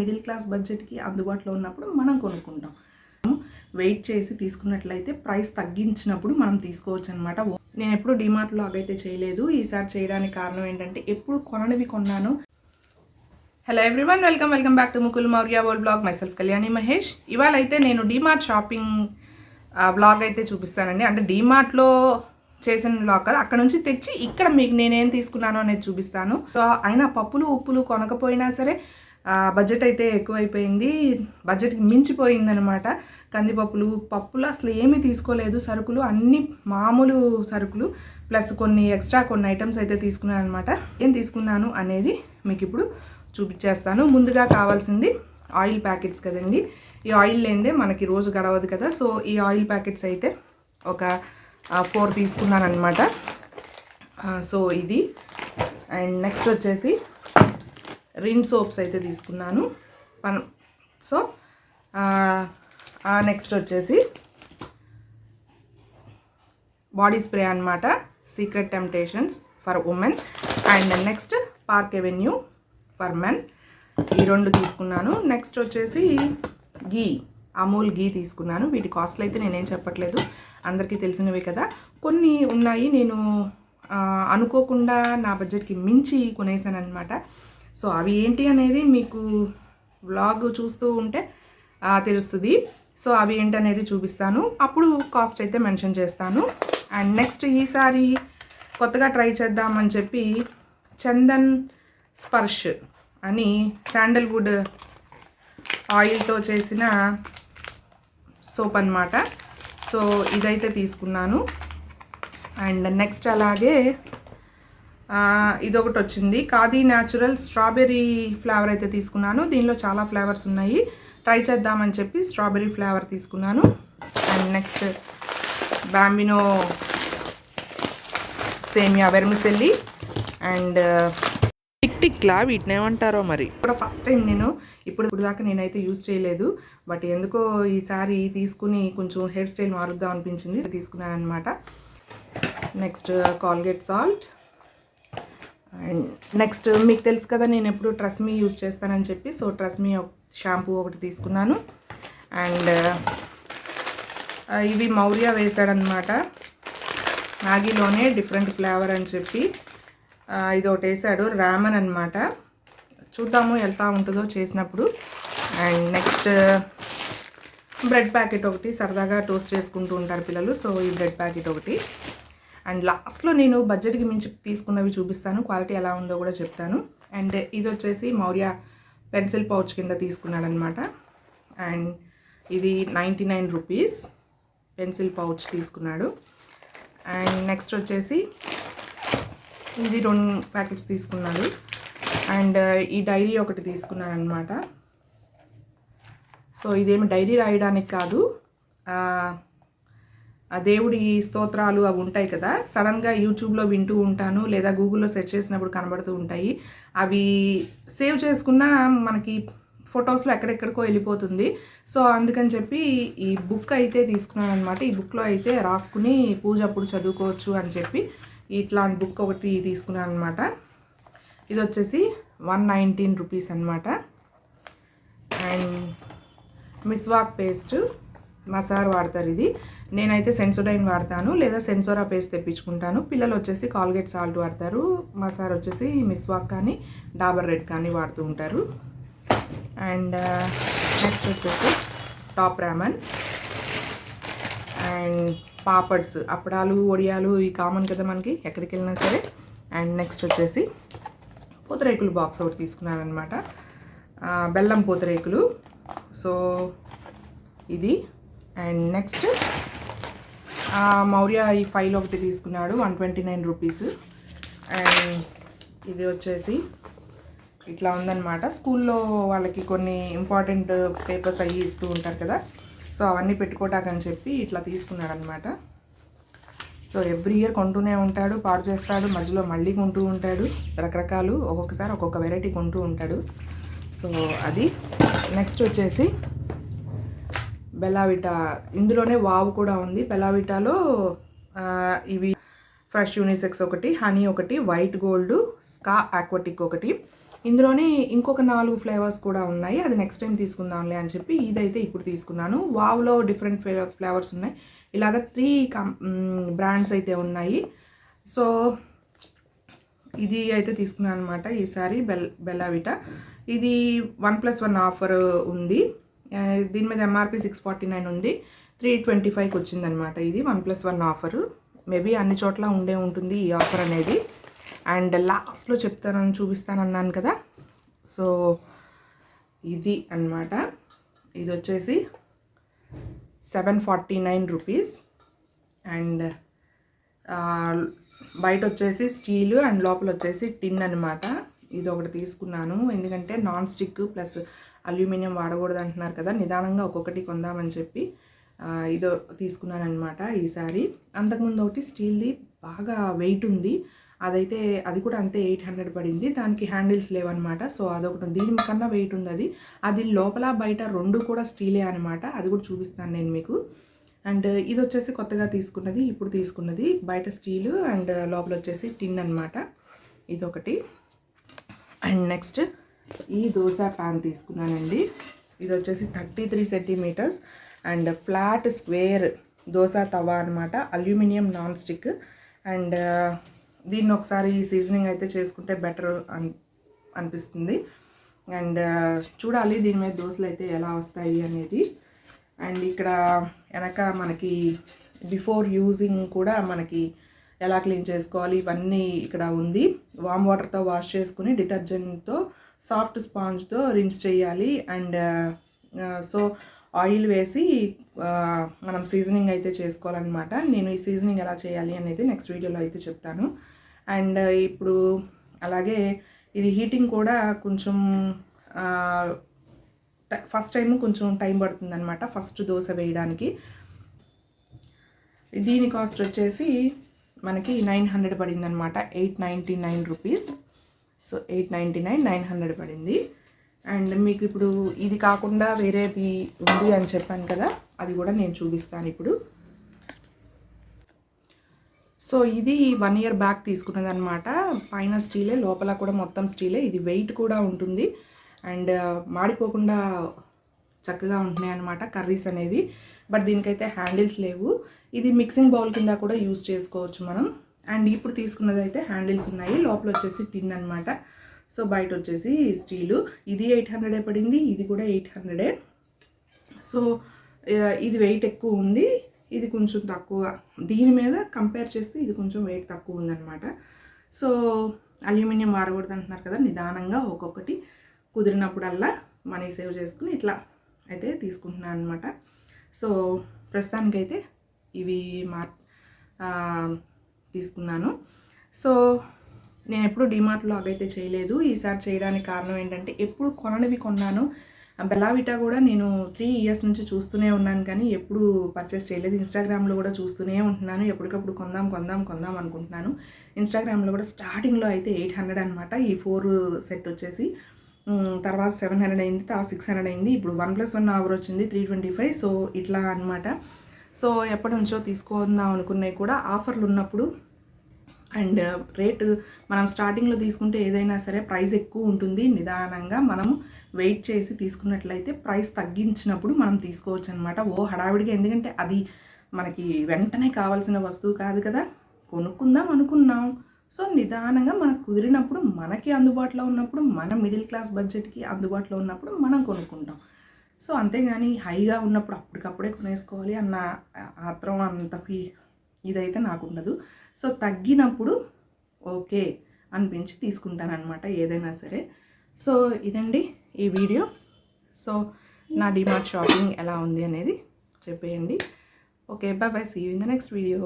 Middle class బడ్జెట్కి అందుబాటులో ఉన్నప్పుడు మనం కొనుక్కుంటాం. వెయిట్ చేసి తీసుకున్నట్లయితే ప్రైస్ తగ్గించినప్పుడు మనం తీసుకోవచ్చు అనమాట నేను ఎప్పుడు డిమార్ట్ లాగ్ అయితే చేయలేదు. ఈసారి చేయడానికి కారణం ఏంటంటే ఎప్పుడు కొననివి కొన్నాను. Hello everyone welcome welcome back to Mukul Maurya world blog myself Kalyani Mahesh ఇవాళ అయితే నేను డిమార్ట్ షాపింగ్ బ్లాగ్ అయితే చూపిస్తానండి. అంటే డిమార్ట్లో చేసిన బ్లాగ్ కదా అక్కడ నుంచి తెచ్చి ఇక్కడ మీకు నేనేం తీసుకున్నాను అనేది చూపిస్తాను. సో అయినా పప్పులు ఉప్పులు కొనకపోయినా సరే బడ్జెట్ అయితే ఎక్కువైపోయింది. బడ్జెట్కి మించిపోయిందనమాట కందిపప్పులు పప్పులు అసలు ఏమీ తీసుకోలేదు. సరుకులు అన్ని మామూలు సరుకులు ప్లస్ కొన్ని ఎక్స్ట్రా కొన్ని ఐటమ్స్ అయితే తీసుకున్నాను అనమాట ఏం తీసుకున్నాను అనేది మీకు ఇప్పుడు చూపించేస్తాను ముందుగా కావాల్సింది ఆయిల్ ప్యాకెట్స్ కదండి. ఈ ఆయిల్ లేనిదే మనకి రోజు గడవదు కదా. సో ఈ ఆయిల్ ప్యాకెట్స్ అయితే ఒక ఫోర్ తీసుకున్నాను అనమాట సో ఇది. అండ్ నెక్స్ట్ వచ్చేసి రిన్ సోప్స్ అయితే తీసుకున్నాను. పన్ సో నెక్స్ట్ వచ్చేసి బాడీ స్ప్రే అనమాట Secret Temptations for women and next Park Avenue for men ఈ రెండు తీసుకున్నాను. నెక్స్ట్ వచ్చేసి గీ అమూల్ గీ తీసుకున్నాను. వీటి కాస్ట్లు అయితే నేనేం చెప్పట్లేదు. అందరికీ తెలిసినవే కదా. కొన్ని ఉన్నాయి నేను అనుకోకుండా నా బడ్జెట్కి మించి కొనేసాను అనమాట సో అవి ఏంటి అనేది మీకు వ్లాగ్ చూస్తూ ఉంటే తెలుస్తుంది. సో అవి ఏంటి అనేది చూపిస్తాను. అప్పుడు కాస్ట్ అయితే మెన్షన్ చేస్తాను. అండ్ నెక్స్ట్ ఈసారి కొత్తగా ట్రై చేద్దామని చెప్పి చందన్ స్పర్శ్ అని శాండల్వుడ్ ఆయిల్తో చేసిన సోప్ అన్నమాట. సో ఇదైతే తీసుకున్నాను. అండ్ నెక్స్ట్ అలాగే ఇదొకటి వచ్చింది. ఖాదీ న్యాచురల్ స్ట్రాబెర్రీ ఫ్లేవర్ అయితే తీసుకున్నాను. దీనిలో చాలా ఫ్లేవర్స్ ఉన్నాయి. ట్రై చేద్దామని చెప్పి స్ట్రాబెర్రీ ఫ్లేవర్ తీసుకున్నాను. అండ్ నెక్స్ట్ బాంబినో సేమియా వెర్మిసెల్లి అండ్ టిక్ టిక్లా వీటిని ఏమంటారో మరి. కూడా ఫస్ట్ టైం నేను. ఇప్పుడు ఇప్పుడు దాకా నేనైతే యూజ్ చేయలేదు. బట్ ఎందుకో ఈసారి తీసుకుని కొంచెం హెయిర్ స్టైల్ మారుద్దాం అనిపించింది. తీసుకున్నాను అనమాట next Colgate salt. And next మీకు తెలుసు కదా నేను ఎప్పుడు ట్రస్మీ యూజ్ చేస్తానని చెప్పి సో ట్రస్మీ షాంపూ ఒకటి తీసుకున్నాను. అండ్ ఇవి మౌర్య వేసాడనమాట మ్యాగీలోనే డిఫరెంట్ ఫ్లేవర్ అని చెప్పి ఇది ఒకటి వేసాడు రామన్ అనమాట చూద్దాము ఎంత ఉంటుందో చేసినప్పుడు. అండ్ నెక్స్ట్ బ్రెడ్ ప్యాకెట్ ఒకటి సరదాగా టోస్ట్ చేసుకుంటూ ఉంటారు పిల్లలు సో ఈ బ్రెడ్ ప్యాకెట్ ఒకటి. అండ్ లాస్ట్లో నేను బడ్జెట్కి మించి తీసుకున్నవి చూపిస్తాను. క్వాలిటీ ఎలా ఉందో కూడా చెప్తాను. అండ్ ఇది వచ్చేసి మౌర్య పెన్సిల్ పౌచ్ కింద తీసుకున్నాడనమాట అండ్ ఇది ninety nine rupees pencil pouch తీసుకున్నాడు. అండ్ నెక్స్ట్ వచ్చేసి ఇది రెండు ప్యాకెట్స్ తీసుకున్నాడు. అండ్ uh, ఈ డైరీ ఒకటి తీసుకున్నాను అనమాట సో ఇదేమి డైరీ రాయడానికి కాదు. ఆ, దేవుడి స్తోత్రాలు అవి ఉంటాయి కదా. సడన్గా యూట్యూబ్లో వింటూ ఉంటాను లేదా గూగుల్లో సెర్చ్ చేసినప్పుడు కనబడుతూ ఉంటాయి. అవి సేవ్ చేసుకున్న మనకి ఫొటోస్లో ఎక్కడెక్కడికో వెళ్ళిపోతుంది. సో అందుకని చెప్పి ఈ బుక్ అయితే తీసుకున్నాను అనమాట ఈ బుక్లో అయితే రాసుకుని పూజ అప్పుడు చదువుకోవచ్చు అని చెప్పి ఇట్లాంటి బుక్ ఒకటి తీసుకున్నాను అనమాట ఇది వచ్చేసి వన్ నైన్టీన్ రూపీస్ అనమాట అండ్ మిస్వాక్ పేస్ట్ మసార్ వాడతారు ఇది. నేనైతే సెన్సోడైన్ వాడతాను లేదా సెన్సోరా పేస్ట్ తెప్పించుకుంటాను. పిల్లలు వచ్చేసి కాల్గేట్ సాల్ట్ వాడతారు. మసార్ వచ్చేసి మిస్వాక్ కానీ డాబర్ రెడ్ కానీ వాడుతూ ఉంటారు. అండ్ నెక్స్ట్ వచ్చేసి టాప్ రామన్. అండ్ పాపడ్స్ అప్పడాలు ఒడియాలు ఇవి కామన్ కదా మనకి ఎక్కడికి వెళ్ళినా సరే. అండ్ నెక్స్ట్ వచ్చేసి పూతరేకులు బాక్స్ ఒకటి తీసుకున్నారనమాట బెల్లం పూతరేకులు. సో ఇది అండ్ నెక్స్ట్ మౌర్య ఈ ఫైల్ ఒకటి తీసుకున్నాడు one twenty nine rupees and ఇది వచ్చేసి ఇట్లా ఉందన్నమాట. స్కూల్లో వాళ్ళకి కొన్ని ఇంపార్టెంట్ పేపర్స్ అవి ఇస్తూ ఉంటారు కదా. సో అవన్నీ పెట్టుకోటాకని చెప్పి ఇట్లా తీసుకున్నాడు అనమాట సో ఎవ్రీ ఇయర్ కొంటూనే ఉంటాడు పాడు చేస్తాడు మధ్యలో మళ్ళీ కొంటూ ఉంటాడు. రకరకాలు ఒక్కొక్కసారి ఒక్కొక్క వెరైటీ కొంటూ ఉంటాడు. సో అది. నెక్స్ట్ వచ్చేసి బెలావిటా ఇందులోనే వావ్ కూడా ఉంది. బెలావిటాలో ఇవి ఫ్రెష్ యూనిసెక్స్ ఒకటి హనీ ఒకటి వైట్ గోల్డ్ స్కా ఆక్వాటిక్ ఒకటి. ఇందులోనే ఇంకొక నాలుగు ఫ్లేవర్స్ కూడా ఉన్నాయి. అది నెక్స్ట్ టైం తీసుకుందాంలే అని చెప్పి ఇదైతే ఇప్పుడు తీసుకున్నాను. వావ్లో డిఫరెంట్ ఫ్లేవర్స్ ఉన్నాయి. ఇలాగ త్రీ కం బ్రాండ్స్ అయితే ఉన్నాయి. సో ఇది అయితే తీసుకున్నాను అనమాట ఈసారి బెల్ బెల్లావిటా. ఇది వన్ ప్లస్ వన్ ఆఫర్ ఉంది. దీని మీద ఎంఆర్పి సిక్స్ ఫార్టీ నైన్ ఉంది. త్రీ ట్వంటీ ఫైవ్కి వచ్చిందనమాట ఇది. One plus one offer maybe అన్ని చోట్ల ఉండే ఉంటుంది ఈ ఆఫర్ అనేది. అండ్ లాస్ట్లో చెప్తానని చూపిస్తానన్నాను కదా. సో ఇది అన్నమాట. ఇది వచ్చేసి seven forty nine rupees and బయట వచ్చేసి స్టీల్ అండ్ లోపల వచ్చేసి టిన్ అనమాట ఇది ఒకటి తీసుకున్నాను. ఎందుకంటే నాన్ స్టిక్ ప్లస్ అల్యూమినియం వాడకూడదు అంటున్నారు కదా నిదానంగా ఒక్కొక్కటి కొందామని చెప్పి ఇదో తీసుకున్నాను అనమాట ఈసారి అంతకుముందు ఒకటి స్టీల్ది బాగా వెయిట్ ఉంది. అదైతే అది కూడా అంతే ఎయిట్ హండ్రెడ్ పడింది. దానికి హ్యాండిల్స్ లేవన్నమాట. సో అదొకటి ఉంది. దీనికన్నా వెయిట్ ఉంది అది. అది లోపల బయట రెండు కూడా స్టీలే అనమాట అది కూడా చూపిస్తాను నేను మీకు. అండ్ ఇది వచ్చేసి కొత్తగా తీసుకున్నది ఇప్పుడు తీసుకున్నది బయట స్టీలు అండ్ లోపల వచ్చేసి టిన్ అనమాట ఇదొకటి. అండ్ నెక్స్ట్ ఈ దోశ ప్యాన్ తీసుకున్నానండి. ఇది వచ్చేసి thirty three centimetres and flat square dosa tawa అనమాట అల్యూమినియం నాన్ స్టిక్ అండ్ దీన్ని ఒకసారి సీజనింగ్ అయితే చేసుకుంటే బెటర్ అని అనిపిస్తుంది. అండ్ uh, చూడాలి దీని మీద దోశలు అయితే ఎలా వస్తాయి అనేది. అండ్ ఇక్కడ వెనక మనకి బిఫోర్ యూజింగ్ కూడా మనకి ఎలా క్లీన్ చేసుకోవాలి ఇవన్నీ ఇక్కడ ఉంది. వామ్ వాటర్తో వాష్ చేసుకుని డిటర్జెంట్తో సాఫ్ట్ స్పాంజ్తో రిన్స్ చేయాలి అండ్ సో ఆయిల్ వేసి మనం సీజనింగ్ అయితే చేసుకోవాలన్నమాట. నేను ఈ సీజనింగ్ ఎలా చేయాలి అనేది నెక్స్ట్ వీడియోలో అయితే చెప్తాను. అండ్ ఇప్పుడు అలాగే ఇది హీటింగ్ కూడా కొంచెం ఫస్ట్ టైం కొంచెం టైం పడుతుంది అనమాట ఫస్ట్ దోశ వేయడానికి. దీని కాస్ట్ వచ్చేసి మనకి నైన్ హండ్రెడ్ పడింది అనమాట eight ninety nine rupees. So eight ninety nine nine hundred పడింది. అండ్ మీకు ఇప్పుడు ఇది కాకుండా వేరేది ఉంది అని చెప్పాను కదా అది కూడా నేను చూపిస్తాను ఇప్పుడు. సో ఇది వన్ ఇయర్ బ్యాక్ తీసుకున్నది అనమాట పైన స్టీలే లోపల కూడా మొత్తం స్టీలే. ఇది వెయిట్ కూడా ఉంటుంది. అండ్ మాడిపోకుండా చక్కగా ఉంటున్నాయి అనమాట కర్రీస్ అనేవి. బట్ దీనికైతే హ్యాండిల్స్ లేవు. ఇది మిక్సింగ్ బౌల్ కింద కూడా యూస్ చేసుకోవచ్చు మనం. అండ్ ఇప్పుడు తీసుకున్నది అయితే హ్యాండిల్స్ ఉన్నాయి. లోపల వచ్చేసి టిన్ అనమాట సో బయట వచ్చేసి స్టీలు. ఇది ఎయిట్ హండ్రెడే పడింది ఇది కూడా ఎయిట్ హండ్రెడే. సో ఇది వెయిట్ ఎక్కువ ఉంది. ఇది కొంచెం తక్కువ. దీని మీద కంపేర్ చేస్తే ఇది కొంచెం వెయిట్ తక్కువ ఉందన్నమాట. సో అల్యూమినియం వాడకూడదు అంటున్నారు కదా నిదానంగా ఒక్కొక్కటి కుదిరినప్పుడల్లా మనీ సేవ్ చేసుకుని ఇట్లా అయితే తీసుకుంటున్నాను అనమాట సో ప్రస్తుతానికైతే ఇవి మా తీసుకున్నాను. సో నేను ఎప్పుడు డిమార్ట్లో అయితే చేయలేదు. ఈసారి చేయడానికి కారణం ఏంటంటే ఎప్పుడు కొననివి కొన్నాను. ఆ బెలావిటా కూడా నేను త్రీ ఇయర్స్ నుంచి చూస్తూనే ఉన్నాను కానీ ఎప్పుడు పర్చేస్ చేయలేదు. ఇన్స్టాగ్రామ్లో కూడా చూస్తూనే ఉంటున్నాను. ఎప్పటికప్పుడు కొందాం కొందాం కొందాం అనుకుంటున్నాను. ఇన్స్టాగ్రామ్లో కూడా స్టార్టింగ్లో అయితే ఎయిట్ హండ్రెడ్ అనమాట ఈ ఫోర్ సెట్ వచ్చేసి తర్వాత సెవెన్ హండ్రెడ్ అయింది తర్వాత సిక్స్ హండ్రెడ్ అయింది. ఇప్పుడు వన్ ప్లస్ వన్ అవర్ వచ్చింది త్రీ ట్వంటీ ఫైవ్ సో ఇట్లా అనమాట సో ఎప్పటి నుంచో తీసుకుందాం అనుకున్నవి కూడా ఆఫర్లు ఉన్నప్పుడు అండ్ రేటు మనం స్టార్టింగ్లో తీసుకుంటే ఏదైనా సరే ప్రైస్ ఎక్కువ ఉంటుంది. నిదానంగా మనము వెయిట్ చేసి తీసుకున్నట్లయితే ప్రైస్ తగ్గించినప్పుడు మనం తీసుకోవచ్చు అనమాట ఓ హడావిడిగా ఎందుకంటే అది మనకి వెంటనే కావాల్సిన వస్తువు కాదు కదా. కొనుక్కుందాం అనుకున్నాం. సో నిదానంగా మనకు కుదిరినప్పుడు మనకి అందుబాటులో ఉన్నప్పుడు మన మిడిల్ క్లాస్ బడ్జెట్కి అందుబాటులో ఉన్నప్పుడు మనం కొనుక్కుంటాం. సో అంతేగాని హైగా ఉన్నప్పుడు అప్పటికప్పుడే కొనేసుకోవాలి అన్న ఆత్రం అంత ఫీ ఇదైతే నాకు ఉండదు సో తగ్గినప్పుడు ఓకే అనిపించి తీసుకుంటానమాట ఏదైనా సరే. సో ఇదండి ఈ వీడియో. సో నా డిమార్ట్ షాపింగ్ ఎలా ఉంది అనేది చెప్పేయండి. Okay bye bye see you in the next video